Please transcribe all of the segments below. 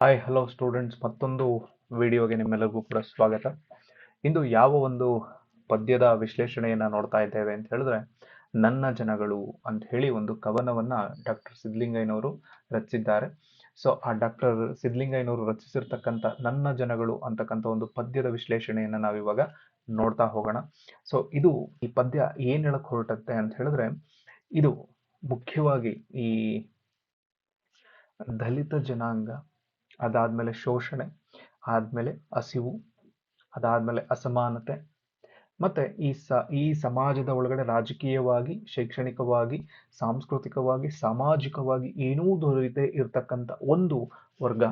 Hi hello students ಮತ್ತೊಂದು ವಿಡಿಯೋಗೆ ನಿಮ್ಮೆಲ್ಲರಿಗೂ ಕೂಡ ಸ್ವಾಗತ. ಇಂದು ಯಾವ ಒಂದು ಪದ್ಯದ ವಿಶ್ಲೇಷಣೆಯನ್ನು ನೋಡ್ತಾ ಇದ್ದೇವೆ ಅಂತ ಹೇಳಿದ್ರೆ, ನನ್ನ ಜನಗಳು ಅಂತ ಹೇಳಿ ಒಂದು ಕವನವನ್ನ ಡಾಕ್ಟರ್ ಸಿದ್ಲಿಂಗಯ್ಯನವರು ರಚಿಸಿದ್ದಾರೆ. ಸೊ ಆ ಡಾಕ್ಟರ್ ಸಿದ್ಲಿಂಗಯ್ಯನವರು ರಚಿಸಿರ್ತಕ್ಕಂಥ ನನ್ನ ಜನಗಳು ಅಂತಕ್ಕಂಥ ಒಂದು ಪದ್ಯದ ವಿಶ್ಲೇಷಣೆಯನ್ನು ನಾವಿವಾಗ ನೋಡ್ತಾ ಹೋಗೋಣ. ಸೊ ಇದು ಈ ಪದ್ಯ ಏನು ಹೇಳಕ್ ಹೊರಟತ್ತೆ ಅಂತ ಹೇಳಿದ್ರೆ, ಇದು ಮುಖ್ಯವಾಗಿ ಈ ದಲಿತ ಜನಾಂಗ ಅದಾದ್ಮೇಲೆ ಶೋಷಣೆ, ಆದ್ಮೇಲೆ ಹಸಿವು, ಅದಾದ್ಮೇಲೆ ಅಸಮಾನತೆ. ಮತ್ತೆ ಈ ಸ, ಈ ಸಮಾಜದ ಒಳಗಡೆ ರಾಜಕೀಯವಾಗಿ, ಶೈಕ್ಷಣಿಕವಾಗಿ, ಸಾಂಸ್ಕೃತಿಕವಾಗಿ, ಸಾಮಾಜಿಕವಾಗಿ ಏನೂ ದೊರೆಯದೆ ಇರತಕ್ಕಂಥ ಒಂದು ವರ್ಗ,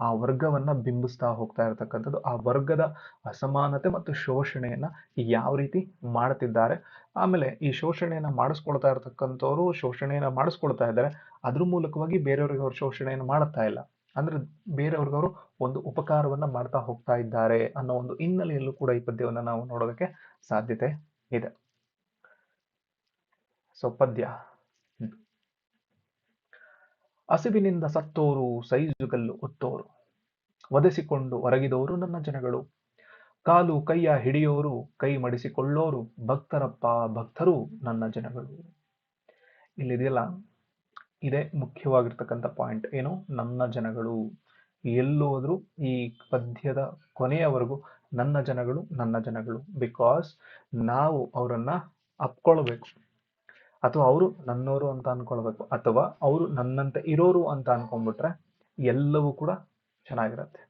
ಆ ವರ್ಗವನ್ನ ಬಿಂಬಿಸ್ತಾ ಹೋಗ್ತಾ ಇರತಕ್ಕಂಥದ್ದು, ಆ ವರ್ಗದ ಅಸಮಾನತೆ ಮತ್ತು ಶೋಷಣೆಯನ್ನು ಯಾವ ರೀತಿ ಮಾಡ್ತಿದ್ದಾರೆ. ಆಮೇಲೆ ಈ ಶೋಷಣೆಯನ್ನು ಮಾಡಿಸ್ಕೊಳ್ತಾ ಇರತಕ್ಕಂಥವ್ರು, ಶೋಷಣೆಯನ್ನು ಮಾಡಿಸ್ಕೊಳ್ತಾ ಇದ್ದಾರೆ, ಅದ್ರ ಮೂಲಕವಾಗಿ ಬೇರೆಯವ್ರಿಗೆ ಅವ್ರು ಶೋಷಣೆಯನ್ನು ಮಾಡುತ್ತಾ ಇಲ್ಲ. ಅಂದ್ರೆ ಬೇರೆಯವ್ರಿಗೆ ಅವರು ಒಂದು ಉಪಕಾರವನ್ನ ಮಾಡ್ತಾ ಹೋಗ್ತಾ ಇದ್ದಾರೆ ಅನ್ನೋ ಒಂದು ಹಿನ್ನೆಲೆಯಲ್ಲೂ ಕೂಡ ಈ ಪದ್ಯವನ್ನ ನಾವು ನೋಡೋದಕ್ಕೆ ಸಾಧ್ಯತೆ ಇದೆ. ಸೊ ಪದ್ಯ ಹಸಿವಿನಿಂದ ಸತ್ತೋರು, ಸೈಜುಗಲ್ಲು ಒತ್ತೋರು. ಒದೆಸಿಕೊಂಡು ಒರಗಿದವರು ನನ್ನ ಜನಗಳು. ಕಾಲು ಕೈಯ ಹಿಡಿಯೋರು, ಕೈ ಮಡಿಸಿಕೊಳ್ಳೋರು, ಭಕ್ತರಪ್ಪ ಭಕ್ತರು ನನ್ನ ಜನಗಳು. ಇಲ್ಲಿದೆಯಲ್ಲ ಇದೇ ಮುಖ್ಯವಾಗಿರ್ತಕ್ಕಂಥ ಪಾಯಿಂಟ್ ಏನು? ನನ್ನ ಜನಗಳು. ಎಲ್ಲೋದ್ರೂ ಈ ಪದ್ಯದ ಕೊನೆಯವರೆಗೂ ನನ್ನ ಜನಗಳು ನನ್ನ ಜನಗಳು. ಬಿಕಾಸ್ ನಾವು ಅವರನ್ನ ಅಪ್ಕೊಳ್ಬೇಕು. ಅಥವಾ ಅವರು ನನ್ನೋರು ಅಂತ ಅನ್ಕೊಳ್ಬೇಕು. ಅಥವಾ ಅವರು ನನ್ನಂತೆ ಇರೋರು ಅಂತ ಅನ್ಕೊಂಡ್ಬಿಟ್ರೆ ಎಲ್ಲವೂ ಕೂಡ ಚೆನ್ನಾಗಿರತ್ತೆ.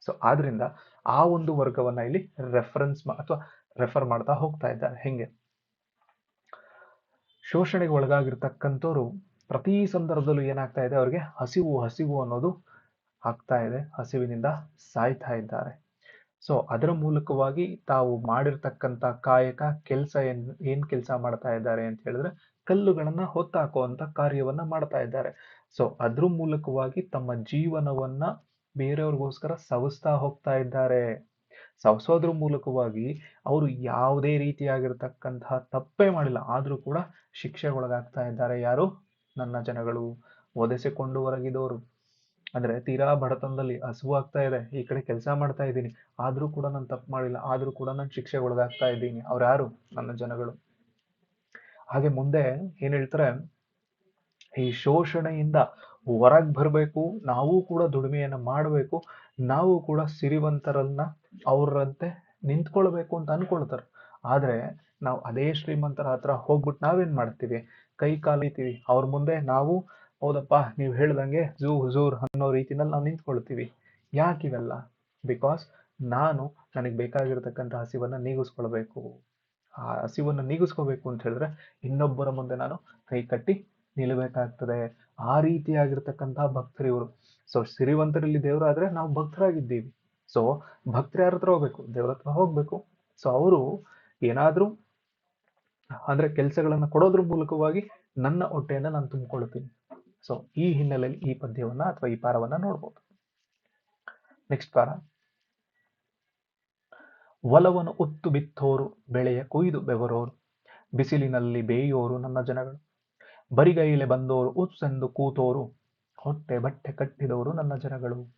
ಸೊ ಆದ್ರಿಂದ ಆ ಒಂದು ವರ್ಗವನ್ನ ಇಲ್ಲಿ ರೆಫರೆನ್ಸ್ ಅಥವಾ ರೆಫರ್ ಮಾಡ್ತಾ ಹೋಗ್ತಾ ಇದ್ದಾರೆ. ಹೆಂಗೆ? ಶೋಷಣೆಗೆ ಒಳಗಾಗಿರ್ತಕ್ಕಂಥವ್ರು ಪ್ರತಿ ಸಂದರ್ಭದಲ್ಲೂ ಏನಾಗ್ತಾ ಇದೆ? ಅವರಿಗೆ ಹಸಿವು ಹಸಿವು ಅನ್ನೋದು ಆಗ್ತಾ ಇದೆ. ಹಸಿವಿನಿಂದ ಸಾಯ್ತಾ ಇದ್ದಾರೆ. ಸೊ ಅದರ ಮೂಲಕವಾಗಿ ತಾವು ಮಾಡಿರ್ತಕ್ಕಂಥ ಕಾಯಕ ಕೆಲಸ ಏನ್ ಏನ್ ಕೆಲಸ ಮಾಡ್ತಾ ಇದ್ದಾರೆ ಅಂತ ಹೇಳಿದ್ರೆ ಕಲ್ಲುಗಳನ್ನ ಹೊತ್ತಾಕುವಂತ ಕಾರ್ಯವನ್ನ ಮಾಡ್ತಾ ಇದ್ದಾರೆ. ಸೊ ಅದ್ರ ಮೂಲಕವಾಗಿ ತಮ್ಮ ಜೀವನವನ್ನ ಬೇರೆಯವ್ರಿಗೋಸ್ಕರ ಸವಿಸ್ತಾ ಹೋಗ್ತಾ ಇದ್ದಾರೆ. ಸವಸೋದ್ರ ಮೂಲಕವಾಗಿ ಅವರು ಯಾವುದೇ ರೀತಿಯಾಗಿರ್ತಕ್ಕಂತಹ ತಪ್ಪೇ ಮಾಡಿಲ್ಲ. ಆದ್ರೂ ಕೂಡ ಶಿಕ್ಷೆಗೊಳಗಾಗ್ತಾ ಇದ್ದಾರೆ ಯಾರು? ನನ್ನ ಜನಗಳು ಒದೆಸಿಕೊಂಡು ಹೊರಗಿದವರು ಅಂದ್ರೆ ತೀರಾ ಬಡತನದಲ್ಲಿ ಹಸುವಾಗ್ತಾ ಇದೆ. ಈ ಕಡೆ ಕೆಲಸ ಮಾಡ್ತಾ ಇದ್ದೀನಿ. ಆದ್ರೂ ಕೂಡ ನಾನು ತಪ್ಪು ಮಾಡಿಲ್ಲ. ಆದ್ರೂ ಕೂಡ ನಾನು ಶಿಕ್ಷೆಗೊಳಗಾಗ್ತಾ ಇದ್ದೀನಿ. ಅವ್ರು ಯಾರು? ನನ್ನ ಜನಗಳು. ಹಾಗೆ ಮುಂದೆ ಏನ್ ಹೇಳ್ತಾರೆ? ಈ ಶೋಷಣೆಯಿಂದ ಹೊರಗ್ ಬರ್ಬೇಕು, ನಾವು ಕೂಡ ದುಡಿಮೆಯನ್ನ ಮಾಡಬೇಕು, ನಾವು ಕೂಡ ಸಿರಿವಂತರನ್ನ ಅವರಂತೆ ನಿಂತ್ಕೊಳ್ಬೇಕು ಅಂತ ಅನ್ಕೊಳ್ತಾರೆ. ಆದ್ರೆ ನಾವು ಅದೇ ಶ್ರೀಮಂತರ ಹತ್ರ ಹೋಗ್ಬಿಟ್ಟು ನಾವೇನ್ ಮಾಡ್ತೀವಿ? ಕೈ ಕಾಲಿತೀವಿ ಅವ್ರ ಮುಂದೆ ನಾವು, ಹೌದಪ್ಪ, ನೀವು ಹೇಳ್ದಂಗೆ ಝೂ ಹುಜೂರ್ ಅನ್ನೋ ರೀತಿನಲ್ಲಿ ನಾವು ನಿಂತ್ಕೊಳ್ತೀವಿ. ಯಾಕಿವೆಲ್ಲ ಬಿಕಾಸ್ ನಾನು ನನಗೆ ಬೇಕಾಗಿರತಕ್ಕಂಥ ಹಸಿವನ್ನು ನೀಗಿಸ್ಕೊಳ್ಬೇಕು. ಆ ಹಸಿವನ್ನು ನೀಗಿಸ್ಕೋಬೇಕು ಅಂತ ಹೇಳಿದ್ರೆ ಇನ್ನೊಬ್ಬರ ಮುಂದೆ ನಾನು ಕೈ ಕಟ್ಟಿ ನಿಲ್ಲಬೇಕಾಗ್ತದೆ ಆ ರೀತಿಯಾಗಿರ್ತಕ್ಕಂತಹ ಭಕ್ತರು ಇವರು. ಸೊ ಸಿರಿವಂತರಲ್ಲಿ ದೇವರಾದ್ರೆ ನಾವು ಭಕ್ತರಾಗಿದ್ದೀವಿ. ಸೊ ಭಕ್ತರು ಯಾರ ಹತ್ರ ಹೋಗ್ಬೇಕು? ದೇವ್ರ ಹತ್ರ ಹೋಗ್ಬೇಕು. ಸೊ ಅವರು ಏನಾದ್ರೂ ಅಂದ್ರೆ ಕೆಲಸಗಳನ್ನು ಕೊಡೋದ್ರ ಮೂಲಕವಾಗಿ ನನ್ನ ಹೊಟ್ಟೆಯನ್ನ ನಾನು ತುಂಬಿಕೊಳ್ಳುತ್ತೀನಿ ಸೊ ಈ ಹಿನ್ನೆಲೆಯಲ್ಲಿ ಈ ಪದ್ಯವನ್ನ ಅಥವಾ ಈ ಪಾರವನ್ನ ನೋಡ್ಬೋದು. ನೆಕ್ಸ್ಟ್ ಪಾರ. ಒಲವನ್ನು ಉತ್ತು ಬಿತ್ತೋರು, ಬೆಳೆಯ ಕೊಯ್ದು ಬೆವರೋರು, ಬಿಸಿಲಿನಲ್ಲಿ ಬೇಯೋರು ನನ್ನ ಜನಗಳು. ಬರಿಗೈಲೆ ಬಂದೋರು, ಉತ್ಸೆಂದು ಕೂತೋರು, ಹೊಟ್ಟೆ ಬಟ್ಟೆ ಕಟ್ಟಿದವರು ನನ್ನ ಜನಗಳು.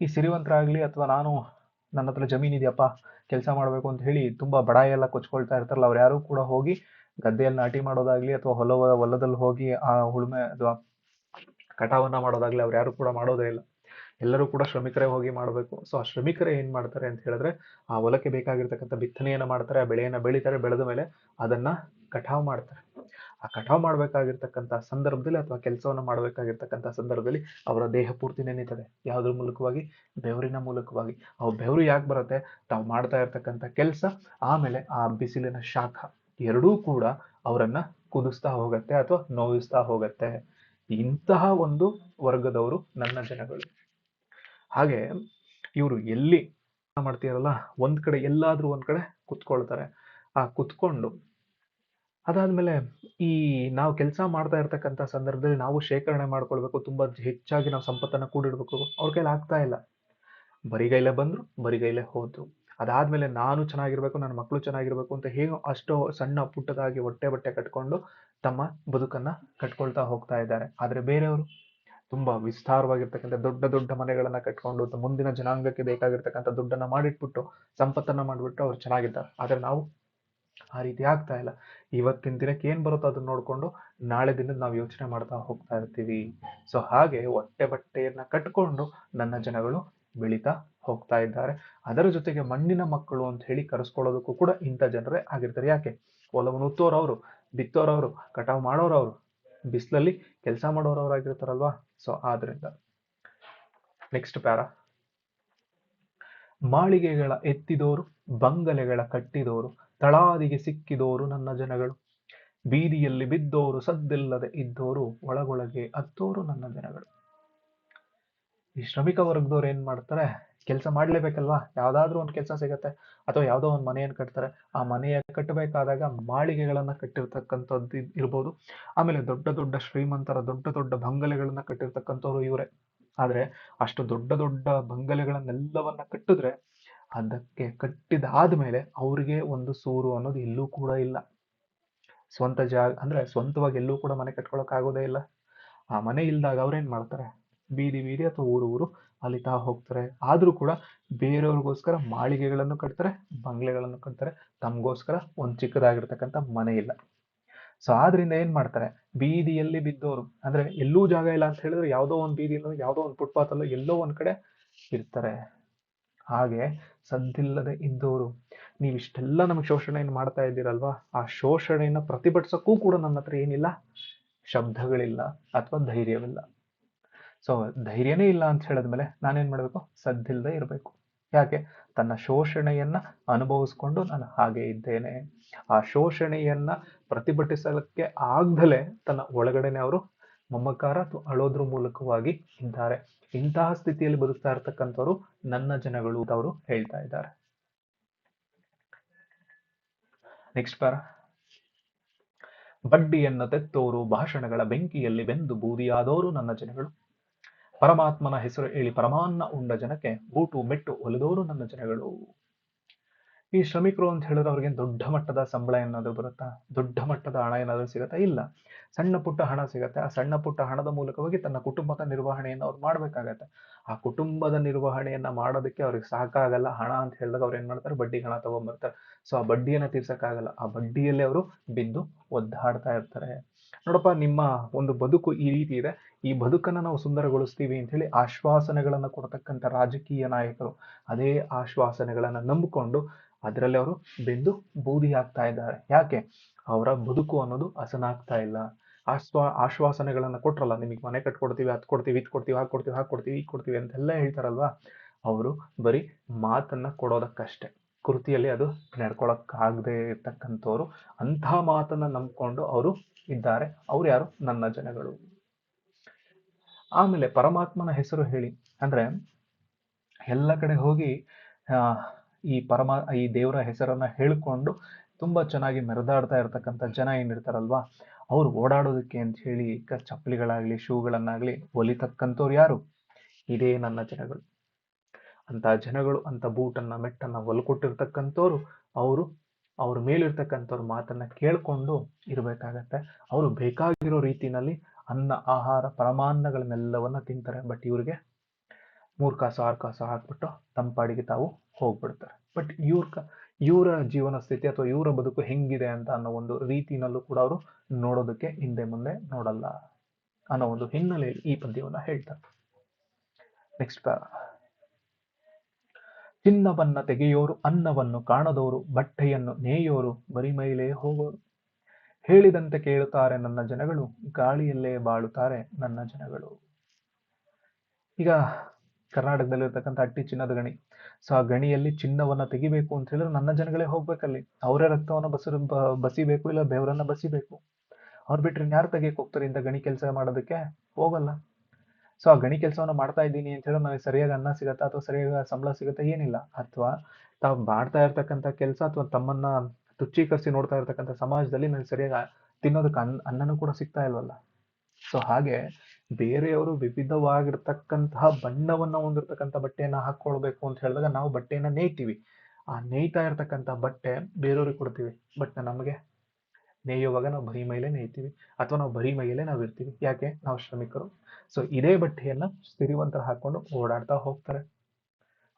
ಈ ಸಿರಿವಂತರಾಗ್ಲಿ ಅಥವಾ ನಾನು ನನ್ನ ಹತ್ರ ಜಮೀನ್ ಇದೆಯಪ್ಪ, ಕೆಲಸ ಮಾಡಬೇಕು ಅಂತ ಹೇಳಿ ತುಂಬಾ ಬಡಾಯಿ ಎಲ್ಲ ಕೊಚ್ಕೊಳ್ತಾ ಇರ್ತಾರಲ್ಲ, ಅವ್ರು ಯಾರು ಕೂಡ ಹೋಗಿ ಗದ್ದೆಯಲ್ಲಿ ನಾಟಿ ಮಾಡೋದಾಗ್ಲಿ ಅಥವಾ ಹೊಲ ಹೊಲದಲ್ಲಿ ಹೋಗಿ ಆ ಉಳುಮೆ ಅಥವಾ ಕಟಾವನ್ನ ಮಾಡೋದಾಗ್ಲಿ ಅವ್ರು ಯಾರು ಕೂಡ ಮಾಡೋದೇ ಇಲ್ಲ. ಎಲ್ಲರೂ ಕೂಡ ಶ್ರಮಿಕರೇ ಹೋಗಿ ಮಾಡಬೇಕು. ಸೊ ಆ ಶ್ರಮಿಕರೇ ಏನ್ ಮಾಡ್ತಾರೆ ಅಂತ ಹೇಳಿದ್ರೆ ಆ ಹೊಲಕ್ಕೆ ಬೇಕಾಗಿರ್ತಕ್ಕಂಥ ಬಿತ್ತನೆಯನ್ನ ಮಾಡ್ತಾರೆ, ಆ ಬೆಳೆಯನ್ನ ಬೆಳೀತಾರೆ, ಬೆಳೆದ ಮೇಲೆ ಅದನ್ನ ಕಟಾವು ಮಾಡ್ತಾರೆ. ಆ ಕಟಾವ್ ಮಾಡ್ಬೇಕಾಗಿರ್ತಕ್ಕಂಥ ಸಂದರ್ಭದಲ್ಲಿ ಅಥವಾ ಕೆಲಸವನ್ನು ಮಾಡ್ಬೇಕಾಗಿರ್ತಕ್ಕಂಥ ಸಂದರ್ಭದಲ್ಲಿ ಅವರ ದೇಹ ಪೂರ್ತಿ ನೆನೀತದೆ. ಯಾವುದ್ರ ಮೂಲಕವಾಗಿ? ಬೆವರಿನ ಮೂಲಕವಾಗಿ. ಅವು ಬೆವರು ಯಾಕೆ ಬರುತ್ತೆ? ತಾವು ಮಾಡ್ತಾ ಇರ್ತಕ್ಕಂಥ ಕೆಲಸ, ಆಮೇಲೆ ಆ ಬಿಸಿಲಿನ ಶಾಖ ಎರಡೂ ಕೂಡ ಅವರನ್ನ ಕುದಿಸ್ತಾ ಹೋಗತ್ತೆ ಅಥವಾ ನೋವಿಸ್ತಾ ಹೋಗತ್ತೆ. ಇಂತಹ ಒಂದು ವರ್ಗದವರು ನನ್ನ ಜನಗಳು. ಹಾಗೆ ಇವರು ಎಲ್ಲಿ ಮಾಡ್ತೀರಲ್ಲ? ಒಂದ್ ಕಡೆ, ಎಲ್ಲಾದ್ರೂ ಒಂದ್ ಕಡೆ ಕುತ್ಕೊಳ್ತಾರೆ. ಆ ಕುತ್ಕೊಂಡು ಅದಾದ್ಮೇಲೆ ಈ ನಾವು ಕೆಲಸ ಮಾಡ್ತಾ ಇರ್ತಕ್ಕಂಥ ಸಂದರ್ಭದಲ್ಲಿ ನಾವು ಶೇಖರಣೆ ಮಾಡ್ಕೊಳ್ಬೇಕು. ತುಂಬಾ ಹೆಚ್ಚಾಗಿ ನಾವು ಸಂಪತ್ತನ್ನ ಕೂಡಿಡ್ಬೇಕು. ಅವ್ರ ಕೈಲಿ ಆಗ್ತಾ ಇಲ್ಲ. ಬರಿಗೈಲೆ ಬಂದ್ರು ಬರಿಗೈಲೆ ಹೋದ್ರು. ಅದಾದ್ಮೇಲೆ ನಾನು ಚೆನ್ನಾಗಿರ್ಬೇಕು, ನನ್ನ ಮಕ್ಕಳು ಚೆನ್ನಾಗಿರ್ಬೇಕು ಅಂತ ಹೇಗೆ ಅಷ್ಟೋ ಸಣ್ಣ ಪುಟ್ಟದಾಗಿ ಹೊಟ್ಟೆ ಬಟ್ಟೆ ಕಟ್ಕೊಂಡು ತಮ್ಮ ಬದುಕನ್ನ ಕಟ್ಕೊಳ್ತಾ ಹೋಗ್ತಾ ಇದ್ದಾರೆ. ಆದ್ರೆ ಬೇರೆಯವರು ತುಂಬಾ ವಿಸ್ತಾರವಾಗಿರ್ತಕ್ಕಂಥ ದೊಡ್ಡ ದೊಡ್ಡ ಮನೆಗಳನ್ನ ಕಟ್ಕೊಂಡು ಮುಂದಿನ ಜನಾಂಗಕ್ಕೆ ಬೇಕಾಗಿರ್ತಕ್ಕಂಥ ದುಡ್ಡನ್ನ ಮಾಡಿಟ್ಬಿಟ್ಟು, ಸಂಪತ್ತನ್ನ ಮಾಡಿಬಿಟ್ಟು ಅವ್ರು ಚೆನ್ನಾಗಿದ್ದಾರೆ. ಆದ್ರೆ ನಾವು ಆ ರೀತಿ ಆಗ್ತಾ ಇಲ್ಲ. ಇವತ್ತಿನ ದಿನಕ್ಕೆ ಏನ್ ಬರುತ್ತೋ ಅದನ್ನ ನೋಡ್ಕೊಂಡು ನಾಳೆ ದಿನ ನಾವು ಯೋಚನೆ ಮಾಡ್ತಾ ಹೋಗ್ತಾ ಇರ್ತೀವಿ. ಸೊ ಹಾಗೆ ಹೊಟ್ಟೆ ಬಟ್ಟೆಯನ್ನ ಕಟ್ಕೊಂಡು ನನ್ನ ಜನಗಳು ಬೆಳೀತಾ ಹೋಗ್ತಾ ಇದ್ದಾರೆ. ಅದರ ಜೊತೆಗೆ ಮಣ್ಣಿನ ಮಕ್ಕಳು ಅಂತ ಹೇಳಿ ಕರೆಸ್ಕೊಳ್ಳೋದಕ್ಕೂ ಕೂಡ ಇಂಥ ಜನರೇ ಆಗಿರ್ತಾರೆ. ಯಾಕೆ? ಹೊಲವನ್ನು ಉತ್ತೋರವರು ಬಿತ್ತೋರವರು ಕಟಾವು ಮಾಡೋರವರು, ಬಿಸಿಲಲ್ಲಿ ಕೆಲಸ ಮಾಡೋರವ್ರು ಆಗಿರ್ತಾರಲ್ವಾ? ಸೊ ಆದ್ರಿಂದ ನೆಕ್ಸ್ಟ್ ಪ್ಯಾರ. ಮಾಳಿಗೆಗಳ ಎತ್ತಿದೋರು, ಬಂಗಲೆಗಳ ಕಟ್ಟಿದೋರು ತಳಾದಿಗೆ ಸಿಕ್ಕಿದೋರು ನನ್ನ ಜನಗಳು. ಬೀದಿಯಲ್ಲಿ ಬಿದ್ದೋರು ಸದ್ದಿಲ್ಲದೆ ಇದ್ದೋರು ಒಳಗೊಳಗೆ ಅತ್ತೋರು ನನ್ನ ಜನಗಳು. ಈ ಶ್ರಮಿಕ ವರ್ಗದವ್ರು ಏನ್ ಮಾಡ್ತಾರೆ? ಕೆಲಸ ಮಾಡ್ಲೇಬೇಕಲ್ವಾ? ಯಾವ್ದಾದ್ರೂ ಒಂದು ಕೆಲಸ ಸಿಗತ್ತೆ. ಅಥವಾ ಯಾವ್ದೋ ಒಂದು ಮನೆಯನ್ನು ಕಟ್ತಾರೆ. ಆ ಮನೆಯ ಕಟ್ಟಬೇಕಾದಾಗ ಮಾಳಿಗೆಗಳನ್ನ ಕಟ್ಟಿರ್ತಕ್ಕಂಥದ್ದು ಇರ್ಬೋದು. ಆಮೇಲೆ ದೊಡ್ಡ ದೊಡ್ಡ ಶ್ರೀಮಂತರ, ದೊಡ್ಡ ದೊಡ್ಡ ಬಂಗಲೆಗಳನ್ನ ಕಟ್ಟಿರ್ತಕ್ಕಂಥವ್ರು ಇವರೇ. ಆದ್ರೆ ಅಷ್ಟು ದೊಡ್ಡ ದೊಡ್ಡ ಬಂಗಲೆಗಳನ್ನೆಲ್ಲವನ್ನ ಕಟ್ಟಿದ್ರೆ ಅದಕ್ಕೆ ಕಟ್ಟಿದಾದ ಮೇಲೆ ಅವ್ರಿಗೆ ಒಂದು ಸೂರು ಅನ್ನೋದು ಎಲ್ಲೂ ಕೂಡ ಇಲ್ಲ. ಸ್ವಂತ ಜಾಗ, ಅಂದ್ರೆ ಸ್ವಂತವಾಗಿ ಎಲ್ಲೂ ಕೂಡ ಮನೆ ಕಟ್ಕೊಳ್ಳೋಕ್ಕಾಗೋದೇ ಇಲ್ಲ. ಆ ಮನೆ ಇಲ್ದಾಗ ಅವ್ರೇನು ಮಾಡ್ತಾರೆ? ಬೀದಿ ಬೀದಿ ಅಥವಾ ಊರು ಊರು ಅಲಿತಾ ಹೋಗ್ತಾರೆ. ಆದರೂ ಕೂಡ ಬೇರೆಯವ್ರಿಗೋಸ್ಕರ ಮಾಳಿಗೆಗಳನ್ನು ಕಟ್ತಾರೆ, ಬಂಗ್ಲೆಗಳನ್ನು ಕಟ್ತಾರೆ. ತಮ್ಗೋಸ್ಕರ ಒಂದು ಚಿಕ್ಕದಾಗಿರ್ತಕ್ಕಂಥ ಮನೆ ಇಲ್ಲ. ಸೊ ಆದ್ರಿಂದ ಏನ್ ಮಾಡ್ತಾರೆ? ಬೀದಿಯಲ್ಲಿ ಬಿದ್ದವರು ಅಂದ್ರೆ ಎಲ್ಲೂ ಜಾಗ ಇಲ್ಲ ಅಂತ ಹೇಳಿದ್ರೆ ಯಾವುದೋ ಒಂದು ಬೀದಿಯಿಂದ ಯಾವುದೋ ಒಂದು ಫುಟ್ಪಾತ್ ಎಲ್ಲೋ ಒಂದ್ ಕಡೆ ಇರ್ತಾರೆ. ಹಾಗೆ ಸದ್ದಿಲ್ಲದೆ ಇದ್ದವರು ನೀವಿಷ್ಟೆಲ್ಲ ನಮಗೆ ಶೋಷಣೆಯನ್ನು ಮಾಡ್ತಾ ಇದ್ದೀರಲ್ವಾ? ಆ ಶೋಷಣೆಯನ್ನು ಪ್ರತಿಭಟಿಸೋಕ್ಕೂ ಕೂಡ ನನ್ನ ಹತ್ರ ಏನಿಲ್ಲ. ಶಬ್ದಗಳಿಲ್ಲ ಅಥವಾ ಧೈರ್ಯವಿಲ್ಲ. ಸೊ ಧೈರ್ಯನೇ ಇಲ್ಲ ಅಂತ ಹೇಳಿದ್ಮೇಲೆ ನಾನೇನ್ ಮಾಡಬೇಕು? ಸದ್ದಿಲ್ಲದೆ ಇರಬೇಕು. ಯಾಕೆ? ತನ್ನ ಶೋಷಣೆಯನ್ನ ಅನುಭವಿಸ್ಕೊಂಡು ನಾನು ಹಾಗೆ ಇದ್ದೇನೆ. ಆ ಶೋಷಣೆಯನ್ನ ಪ್ರತಿಭಟಿಸಲಿಕ್ಕೆ ಆಗ್ದಲೇ ತನ್ನ ಒಳಗಡೆನೆ ಅವರು ಮಮಕಾರ ಅಥವಾ ಅಳೋದ್ರ ಮೂಲಕವಾಗಿ ಇದ್ದಾರೆ ಇಂತಹ ಸ್ಥಿತಿಯಲ್ಲಿ ಬದುಕ್ತಾ ಇರ್ತಕ್ಕಂಥವ್ರು ನನ್ನ ಜನಗಳು ಅವರು ಹೇಳ್ತಾ ಇದ್ದಾರೆ. ನೆಕ್ಸ್ಟ್ ಬಾರ ಬಡ್ಡಿಯನ್ನ ತೆತ್ತೋರು ಭಾಷಣಗಳ ಬೆಂಕಿಯಲ್ಲಿ ಬೆಂದು ಬೂದಿಯಾದವರು ನನ್ನ ಜನಗಳು. ಪರಮಾತ್ಮನ ಹೆಸರು ಹೇಳಿ ಪರಮಾನ್ನ ಉಂಡ ಜನಕ್ಕೆ ಊಟು ಮೆಟ್ಟು ಒಲಿದವರು ನನ್ನ ಜನಗಳು. ಈ ಶ್ರಮಿಕರು ಅಂತ ಹೇಳಿದ್ರೆ ಅವ್ರಿಗೆ ದೊಡ್ಡ ಮಟ್ಟದ ಸಂಬಳ ಏನಾದ್ರು ಬರುತ್ತಾ? ದೊಡ್ಡ ಮಟ್ಟದ ಹಣ ಏನಾದ್ರು ಸಿಗುತ್ತಾ? ಇಲ್ಲ. ಸಣ್ಣ ಪುಟ್ಟ ಹಣ ಸಿಗುತ್ತೆ. ಆ ಸಣ್ಣ ಪುಟ್ಟ ಹಣದ ಮೂಲಕವಾಗಿ ತನ್ನ ಕುಟುಂಬದ ನಿರ್ವಹಣೆಯನ್ನು ಅವ್ರು ಮಾಡ್ಬೇಕಾಗತ್ತೆ. ಆ ಕುಟುಂಬದ ನಿರ್ವಹಣೆಯನ್ನ ಮಾಡೋದಕ್ಕೆ ಅವ್ರಿಗೆ ಸಾಕಾಗಲ್ಲ. ಹಣ ಅಂತ ಹೇಳಿದಾಗ ಅವ್ರು ಏನ್ ಮಾಡ್ತಾರೆ? ಬಡ್ಡಿ ಹಣ ತಗೊಂಡ್ಬರ್ತಾರೆ ಸೊ ಆ ಬಡ್ಡಿಯನ್ನ ತೀರ್ಸಕ್ಕಾಗಲ್ಲ. ಆ ಬಡ್ಡಿಯಲ್ಲೇ ಅವರು ಬಿದ್ದು ಒದ್ದಾಡ್ತಾ ಇರ್ತಾರೆ. ನೋಡಪ್ಪ, ನಿಮ್ಮ ಒಂದು ಬದುಕು ಈ ರೀತಿ ಇದೆ. ಈ ಬದುಕನ್ನ ನಾವು ಸುಂದರಗೊಳಿಸ್ತೀವಿ ಅಂತ ಹೇಳಿ ಆಶ್ವಾಸನೆಗಳನ್ನ ಕೊಡ್ತಕ್ಕಂಥ ರಾಜಕೀಯ ನಾಯಕರು, ಅದೇ ಆಶ್ವಾಸನೆಗಳನ್ನ ನಂಬಿಕೊಂಡು ಅದರಲ್ಲಿ ಅವರು ಬೆಂದು ಬೂದಿ ಆಗ್ತಾ ಇದ್ದಾರೆ. ಯಾಕೆ? ಅವರ ಬದುಕು ಅನ್ನೋದು ಹಸನಾಗ್ತಾ ಇಲ್ಲ. ಆಶ್ವಾ, ಆಶ್ವಾಸನೆಗಳನ್ನ ಕೊಟ್ರಲ್ಲ, ನಿಮಗೆ ಮನೆ ಕಟ್ಕೊಡ್ತೀವಿ, ಅದ್ ಕೊಡ್ತೀವಿ, ಇದ್ ಕೊಡ್ತೀವಿ, ಹಾಗೆ ಕೊಡ್ತೀವಿ ಹಾಕಿ ಕೊಡ್ತೀವಿ ಈಗ ಕೊಡ್ತೀವಿ ಅಂತೆಲ್ಲ ಹೇಳ್ತಾರಲ್ವಾ? ಅವರು ಬರೀ ಮಾತನ್ನ ಕೊಡೋದಕ್ಕಷ್ಟೇ. ಕೃತಿಯಲ್ಲಿ ಅದು ನಡ್ಕೊಳಕ್ಕಾಗದೆ ಇರ್ತಕ್ಕಂಥವ್ರು ಅಂತಹ ಮಾತನ್ನ ನಂಬ್ಕೊಂಡು ಅವರು ಇದ್ದಾರೆ. ಅವ್ರು ಯಾರು? ನನ್ನ ಜನಗಳು. ಆಮೇಲೆ ಪರಮಾತ್ಮನ ಹೆಸರು ಹೇಳಿ. ಅಂದ್ರೆ ಎಲ್ಲ ಕಡೆ ಹೋಗಿ ಈ ಪರಮ, ಈ ದೇವರ ಹೆಸರನ್ನ ಹೇಳಿಕೊಂಡು ತುಂಬ ಚೆನ್ನಾಗಿ ಮೆರೆದಾಡ್ತಾ ಇರ್ತಕ್ಕಂಥ ಜನ ಏನಿರ್ತಾರಲ್ವಾ, ಅವ್ರು ಓಡಾಡೋದಕ್ಕೆ ಅಂತ ಹೇಳಿ ಚಪ್ಪಲಿಗಳಾಗ್ಲಿ, ಶೂಗಳನ್ನಾಗ್ಲಿ ಒಲಿತಕ್ಕಂಥವ್ರು ಯಾರು? ಇದೇ ನನ್ನ ಜನಗಳು. ಅಂತ ಜನಗಳು ಅಂತ ಬೂಟನ್ನ, ಮೆಟ್ಟನ್ನ ಒಲ್ಕೊಟ್ಟಿರ್ತಕ್ಕಂಥವ್ರು ಅವರು. ಅವ್ರ ಮೇಲಿರ್ತಕ್ಕಂಥವ್ರ ಮಾತನ್ನ ಕೇಳ್ಕೊಂಡು ಇರಬೇಕಾಗತ್ತೆ. ಅವರು ಬೇಕಾಗಿರೋ ರೀತಿನಲ್ಲಿ ಅನ್ನ, ಆಹಾರ, ಪರಮಾನ್ನಗಳನ್ನೆಲ್ಲವನ್ನ ತಿಂತಾರೆ. ಬಟ್ ಇವ್ರಿಗೆ ಮೂರ್ ಕಾಸು ಆರು ಕಾಸು ಹಾಕ್ಬಿಟ್ಟು ತಂಪಾಡಿಗೆ ಪಾಡಿಗೆ ತಾವು ಹೋಗ್ಬಿಡ್ತಾರೆ. ಬಟ್ ಇವ್ರ ಇವರ ಜೀವನ ಸ್ಥಿತಿ ಅಥವಾ ಇವರ ಬದುಕು ಹೆಂಗಿದೆ ಅಂತ ಅನ್ನೋ ಒಂದು ರೀತಿನಲ್ಲೂ ಕೂಡ ಅವರು ನೋಡೋದಕ್ಕೆ ಹಿಂದೆ ಮುಂದೆ ನೋಡಲ್ಲ ಅನ್ನೋ ಒಂದು ಹಿನ್ನೆಲೆಯಲ್ಲಿ ಈ ಪದ್ಯವನ್ನ ಹೇಳ್ತಾರೆ. ನೆಕ್ಸ್ಟ್ ಚಿನ್ನವನ್ನ ತೆಗೆಯೋರು, ಅನ್ನವನ್ನು ಕಾಣದವರು ಬಟ್ಟೆಯನ್ನು ನೇಯೋರು ಬರಿ ಮೈಲೇ ಹೋಗೋರು. ಹೇಳಿದಂತೆ ಕೇಳುತ್ತಾರೆ ನನ್ನ ಜನಗಳು, ಗಾಳಿಯಲ್ಲೇ ಬಾಳುತ್ತಾರೆ ನನ್ನ ಜನಗಳು. ಈಗ ಕರ್ನಾಟಕದಲ್ಲಿರ್ತಕ್ಕಂಥ ಅಟ್ಟಿ ಚಿನ್ನದ ಗಣಿ. ಸೊ ಆ ಗಣಿಯಲ್ಲಿ ಚಿನ್ನವನ್ನ ತೆಗಿಬೇಕು ಅಂತ ಹೇಳಿದ್ರೆ ನನ್ನ ಜನಗಳೇ ಹೋಗ್ಬೇಕಲ್ಲಿ. ಅವರೇ ರಕ್ತವನ್ನ ಬಸರು ಬಸಿಬೇಕು ಇಲ್ಲ ಬೆವರನ್ನ ಬಸಿಬೇಕು. ಅವ್ರು ಬಿಟ್ಟರೆ ಯಾರು ತೆಗಿಯಕ್ ಹೋಗ್ತಾರೆ ಇಂಥ ಗಣಿ ಕೆಲಸ ಮಾಡೋದಕ್ಕೆ? ಹೋಗಲ್ಲ. ಸೊ ಆ ಗಣಿ ಕೆಲಸವನ್ನ ಮಾಡ್ತಾ ಇದ್ದೀನಿ ಅಂತ ಹೇಳಿ ನನಗೆ ಸರಿಯಾಗಿ ಅನ್ನ ಸಿಗತ್ತಾ ಅಥವಾ ಸರಿಯಾಗಿ ಸಂಬಳ ಸಿಗತ್ತಾ ಏನಿಲ್ಲ. ಅಥವಾ ತಾವು ಮಾಡ್ತಾ ಇರ್ತಕ್ಕಂಥ ಕೆಲಸ ಅಥವಾ ತಮ್ಮನ್ನ ತುಚ್ಚೀಕರಿಸಿ ನೋಡ್ತಾ ಇರ್ತಕ್ಕಂಥ ಸಮಾಜದಲ್ಲಿ ನನಗೆ ಸರಿಯಾಗಿ ತಿನ್ನೋದಕ್ಕೆ ಅನ್ನ ಅನ್ನನೂ ಕೂಡ ಸಿಗ್ತಾ ಇಲ್ವಲ್ಲ. ಸೊ ಹಾಗೆ ಬೇರೆಯವರು ವಿವಿಧವಾಗಿರ್ತಕ್ಕಂತಹ ಬಣ್ಣವನ್ನ ಹೊಂದಿರತಕ್ಕಂಥ ಬಟ್ಟೆಯನ್ನ ಹಾಕೊಳ್ಬೇಕು ಅಂತ ಹೇಳಿದಾಗ ನಾವು ಬಟ್ಟೆಯನ್ನ ನೇಯ್ತೀವಿ. ಆ ನೇಯ್ತಾ ಇರ್ತಕ್ಕಂಥ ಬಟ್ಟೆ ಬೇರೆಯವ್ರಿಗೆ ಕೊಡ್ತೀವಿ. ಬಟ್ ನಮಗೆ ನೇಯುವಾಗ ನಾವು ಬರೀ ಮೈಲೇ ನೇಯ್ತೀವಿ. ಅಥವಾ ನಾವು ಬರೀ ಮೈಯಲ್ಲೇ ನಾವು ಇರ್ತೀವಿ. ಯಾಕೆ? ನಾವು ಶ್ರಮಿಕರು. ಸೊ ಇದೇ ಬಟ್ಟೆಯನ್ನ ಸ್ಥಿರವಂತರ ಹಾಕೊಂಡು ಓಡಾಡ್ತಾ ಹೋಗ್ತಾರೆ.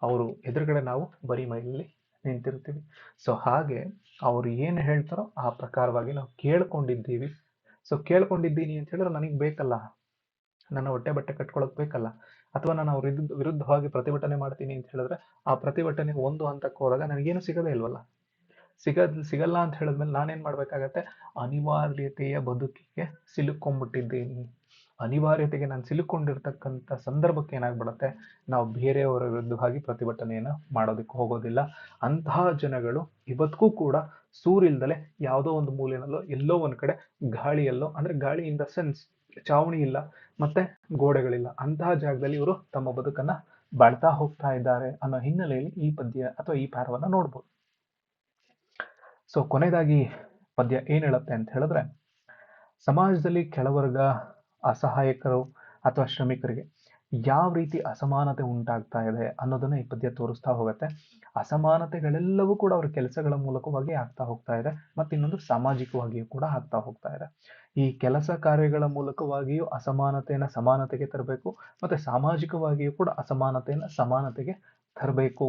ಅವರು ಎದುರುಗಡೆ ನಾವು ಬರೀ ಮೈಯಲ್ಲಿ ನಿಂತಿರ್ತೀವಿ. ಸೊ ಹಾಗೆ ಅವ್ರು ಏನು ಹೇಳ್ತಾರೋ ಆ ಪ್ರಕಾರವಾಗಿ ನಾವು ಕೇಳ್ಕೊಂಡಿದ್ದೀವಿ. ಸೊ ಕೇಳ್ಕೊಂಡಿದ್ದೀನಿ ಅಂತ ಹೇಳಿದ್ರೆ ನನಗೆ ಬೇಕಲ್ಲ. ನನ್ನ ಹೊಟ್ಟೆ ಬಟ್ಟೆ ಕಟ್ಕೊಳಕ್ ಬೇಕಲ್ಲ. ಅಥವಾ ನಾನು ಅವ್ರ ವಿರುದ್ಧವಾಗಿ ಪ್ರತಿಭಟನೆ ಮಾಡ್ತೀನಿ ಅಂತ ಹೇಳಿದ್ರೆ, ಆ ಪ್ರತಿಭಟನೆ ಒಂದು ಹಂತಕ್ಕೆ ಹೋದಾಗ ನನಗೇನು ಸಿಗದೇ ಇಲ್ವಲ್ಲ. ಸಿಗ ಸಿಗಲ್ಲ ಅಂತ ಹೇಳಿದ್ಮೇಲೆ ನಾನೇನ್ ಮಾಡ್ಬೇಕಾಗತ್ತೆ? ಅನಿವಾರ್ಯತೆಯ ಬದುಕಿಗೆ ಸಿಲುಕೊಂಡ್ಬಿಟ್ಟಿದ್ದೀನಿ. ಅನಿವಾರ್ಯತೆಗೆ ನಾನು ಸಿಲುಕೊಂಡಿರ್ತಕ್ಕಂಥ ಸಂದರ್ಭಕ್ಕೆ ಏನಾಗ್ಬಿಡತ್ತೆ? ನಾವು ಬೇರೆಯವರ ವಿರುದ್ಧವಾಗಿ ಪ್ರತಿಭಟನೆಯನ್ನು ಮಾಡೋದಕ್ಕೆ ಹೋಗೋದಿಲ್ಲ. ಅಂತಹ ಜನಗಳು ಇವತ್ತಿಗೂ ಕೂಡ ಸೂರಿಲ್ದಲೆ ಯಾವುದೋ ಒಂದು ಮೂಲೆಯಲ್ಲೋ ಎಲ್ಲೋ ಒಂದು ಕಡೆ ಗಾಳಿಯಲ್ಲೋ, ಅಂದ್ರೆ ಗಾಳಿ ಇನ್ ದ ಸೆನ್ಸ್, ಚಾವಣಿ ಇಲ್ಲ. ಮತ್ತೆ ಗೋಡೆಗಳಿಲ್ಲ. ಅಂತಹ ಜಾಗದಲ್ಲಿ ಇವರು ತಮ್ಮ ಬದುಕನ್ನ ಬಾಳ್ತಾ ಹೋಗ್ತಾ ಇದ್ದಾರೆ ಅನ್ನೋ ಹಿನ್ನೆಲೆಯಲ್ಲಿ ಈ ಪದ್ಯ ಅಥವಾ ಈ ಪಾರವನ್ನ ನೋಡ್ಬೋದು. ಸೊ ಕೊನೆಯದಾಗಿ ಪದ್ಯ ಏನ್ ಹೇಳುತ್ತೆ ಅಂತ ಹೇಳಿದ್ರೆ, ಸಮಾಜದಲ್ಲಿ ಕೆಳವರ್ಗ ಅಸಹಾಯಕರು ಅಥವಾ ಶ್ರಮಿಕರಿಗೆ ಯಾವ ರೀತಿ ಅಸಮಾನತೆ ಉಂಟಾಗ್ತಾ ಇದೆ ಅನ್ನೋದನ್ನ ಈ ಪದ್ಯ ತೋರಿಸ್ತಾ ಹೋಗುತ್ತೆ. ಅಸಮಾನತೆಗಳೆಲ್ಲವೂ ಕೂಡ ಅವ್ರ ಕೆಲಸಗಳ ಮೂಲಕವಾಗಿ ಆಗ್ತಾ ಹೋಗ್ತಾ ಇದೆ ಮತ್ತೆ ಇನ್ನೊಂದು ಸಾಮಾಜಿಕವಾಗಿಯೂ ಕೂಡ ಆಗ್ತಾ ಹೋಗ್ತಾ ಇದೆ. ಈ ಕೆಲಸ ಕಾರ್ಯಗಳ ಮೂಲಕವಾಗಿಯೂ ಅಸಮಾನತೆಯನ್ನ ಸಮಾನತೆಗೆ ತರಬೇಕು ಮತ್ತೆ ಸಾಮಾಜಿಕವಾಗಿಯೂ ಕೂಡ ಅಸಮಾನತೆಯನ್ನ ಸಮಾನತೆಗೆ ತರಬೇಕು.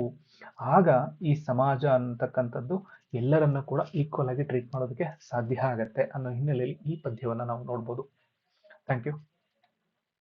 ಆಗ ಈ ಸಮಾಜ ಅಂತಕ್ಕಂಥದ್ದು ಎಲ್ಲರನ್ನ ಕೂಡ ಈಕ್ವಲ್ ಆಗಿ ಟ್ರೀಟ್ ಮಾಡೋದಕ್ಕೆ ಸಾಧ್ಯ ಆಗತ್ತೆ ಅನ್ನೋ ಹಿನ್ನೆಲೆಯಲ್ಲಿ ಈ ಪದ್ಯವನ್ನ ನಾವು ನೋಡ್ಬೋದು. Thank you